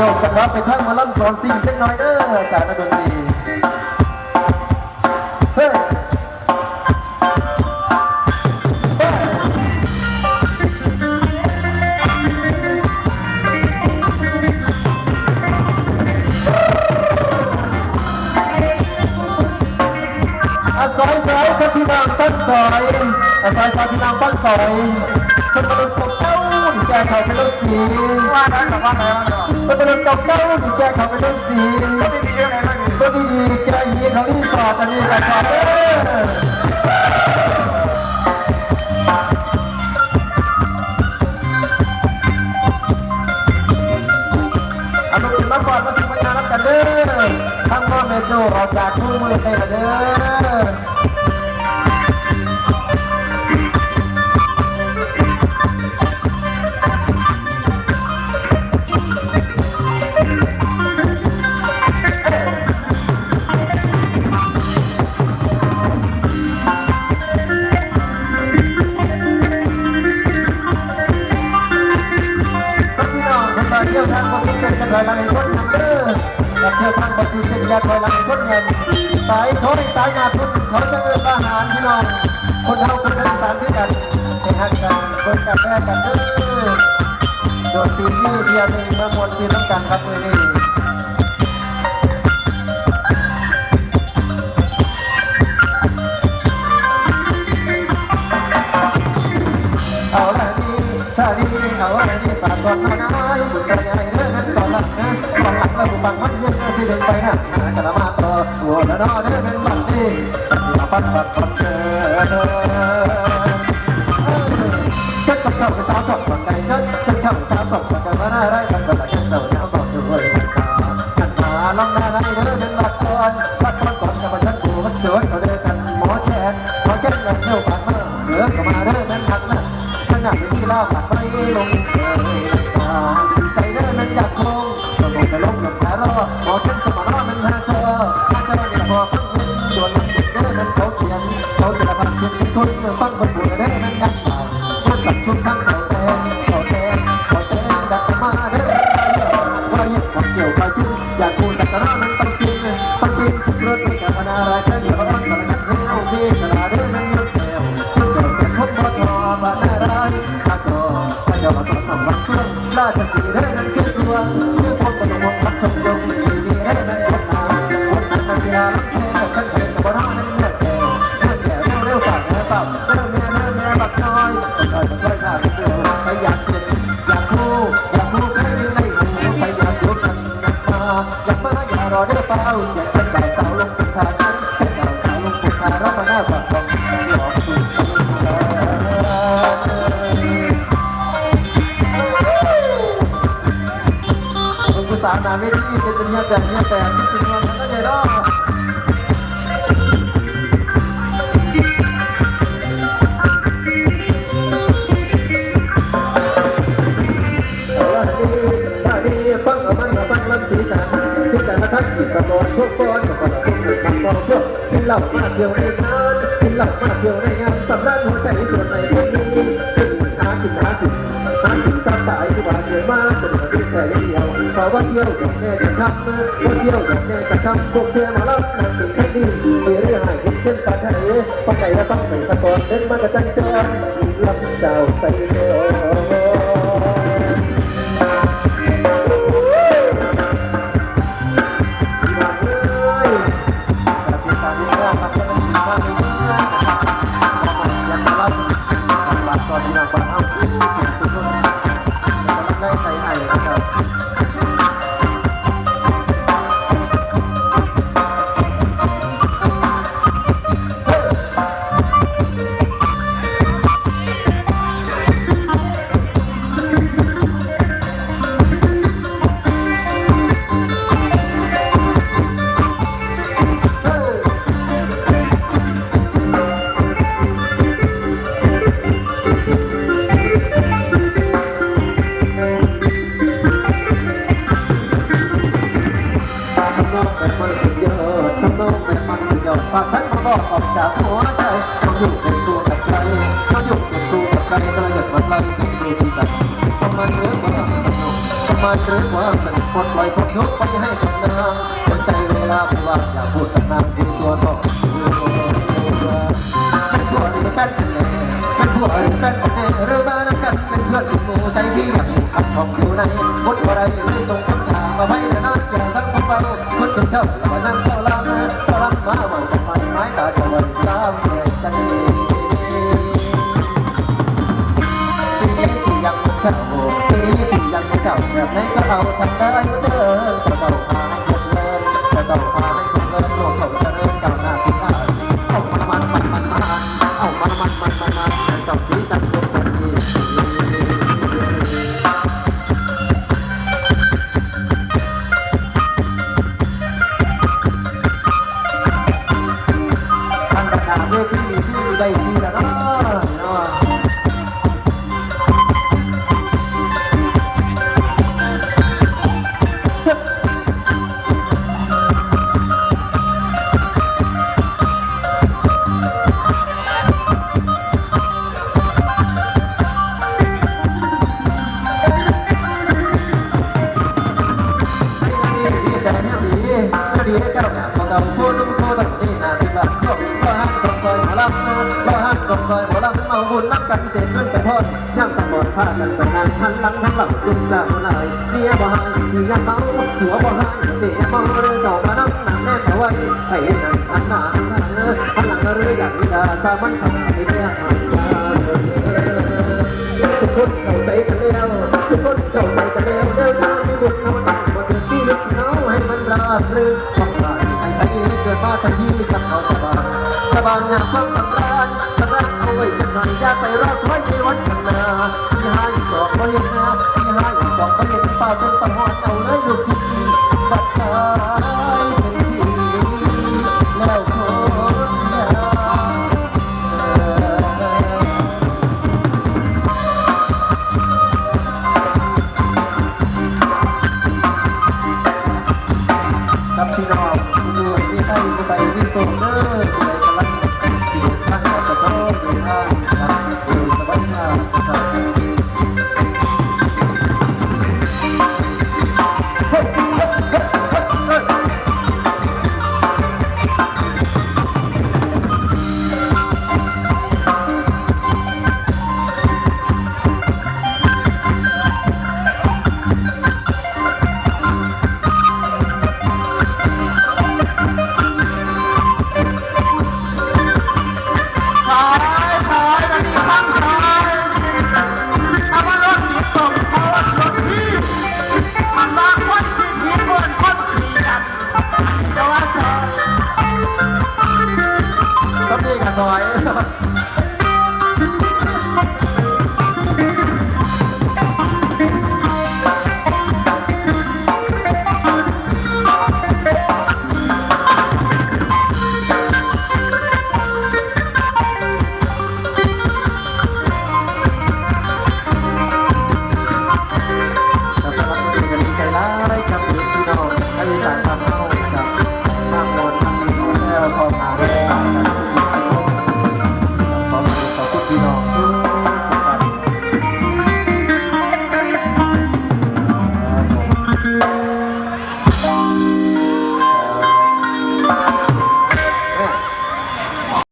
โยกจังหวะไปทางมาล่ำก่อนสิ่งเล็กน้อยเด้อจากนักดนตรีเฮ้ยเฮ้ยอาซอยซอยครับพี่น้องตั้งซอยอาซอยซอยพี่น้องตั้งซอยคนมาลงตบเต้าดีแกเขาเป็นลูกสีว่าได้หรือว่าไงวาะคนมาลงตบเต้าดีแกเขาเป็นลูกสีไม่ดีดีก็ดีๆแกยีเขารีสอร์ทอันนี้กับสอร์ทเด้อเอาลูกขึ้นมาก่อนมาสิมางานรับกันเด้อทั้งพ่อแม่โจออกจากคู่มือได้ละเด้อ หลังให้คนงามเด้อกับเที่ยวทางบอสุเซนยาถอยหลังให้คนงามสายถอยสายงาพุ่นเขาจะเอิ้นอาหารพี่น้อง คนเฮาคนทั้งสามที่กันให้หักกันเบิ่งกันแลกันเด้อโดยปีนี้เที่ยวหนึ่งมามวนซีน้ำกันครับมือนี้เอาละนี่ถ้าดีเอาละนี่สาดก่อนน้อยบุญกระยายเด้อนั้นก่อหลังนะ สุปังมันยืนที่เดินไปนะหากระมาต่อตัวละนอเด้อนั้นบัดนี้มาปัดปัดปัดเด้อ ทุนฟังบนบัวเด้อมันกันสาวมันสักชุดข้างเขาแทนเขาแทนเขาแทนดักมาเด้อไปเยอะว่ายึดกับเกี่ยวไปจิ้มอยากกูจักรรามันต้องจิ้มต้องจิ้มชิดรถไม่กับพนาอะไรแค่เดียวอ้อนสารพัดเงี้ยโอเคกระดาเด้อมันยุดแก้วยุดแก้วเสร็จคบพอทอบานาไรข้าจอข้าจอมาสอนสองวันส่วนราชสีเด้อมันคือตัวคือความกระหม่อมรับชมยงสี มึงภาษาหนาไม่ดีเป็นเนี่ยแต่เนี่ยแต่สิ่งนั้นก็ใหญ่รอถ้าดีฟังเอามันมาฟังลำสีจันสีจันมาทักกินกับนอนพวกก้อนกับคนละสุขกับมองพวกกินเหล้ามาเที่ยวในงานกินเหล้ามาเที่ยวใน ว่าเที่ยวกับแม่จะทำว่าเที่ยวกับแม่จะทำพวกเชียมาล้วนั่งสิ่งแค่นี้มีเรื่องให้คุณขึ้นตาไทยปังไก่และปังไก่สะกอนเดินมากระจังเจอลำเจ้าใส่เดียวพี่น้องเอ้ยกระพียงตาดีแค่ทำแค่นั้นมาไม่เยอะนะครับอย ท ต้องอยู่เป็นตัวกับใครก็เลยอยากมาไล่ดูสิจัดทำมันเรื่องความสนุกประมาณเรื่องความสนุกปลดปล่อยความทุกข์ไปให้กับนางสนใจเวลาผู้ว่าอย่าพูดกับนางดูตัวต่อเป็นผัวหรือเป็นแฟนกันแน่เป็นผัวหรือแฟนกันแน่หรือมานกันเป็นเพื่อนเป็นหมู่ใจพี่อยากอยู่กับของอยู่ในบทอะไรไม่ส่งาทำได้เหมือนเดิมจะต้องมาให้คนเลิศจะต้องมาให้คนเลิศโลกเขาจะเริ่มก้าวหน้าทุกอาเอามันมันมันมันมันเอามันมันมันมันมันจับสีจับคนคนดีทางกระดาเวทีนี้ที่ได้ ไปนั่งหันหลังหลังซุ่มซ่ามลยเมียบ่หายเมียเมาหัวบ่หายเสียเมาเรือต่อมาน้ำหนักแน่แต่ว่าให้นั่งหันหน้าหันหลังหันหลังเรืออย่างนิดาสามันทำให้เมียหายยาทุกคนเข้าใจกันแล้วทุกคนเข้าใจกันแล้วเดี๋ยวยามมีบุญนำตั้งว่าสิ่งที่ลึกเงาให้มันราบรื่นความรักให้พันนี้เกิดมาทันทีกับเขาชาวบ้านชาวบ้านอยากความสำราญสำราญเอาไว้จักหน่อยอย่าไปรอคอยในวันข้างหน้า ห้าสองก็เย็นนะพี่ห้าสองก็เย็นเปล่าเต้นตัง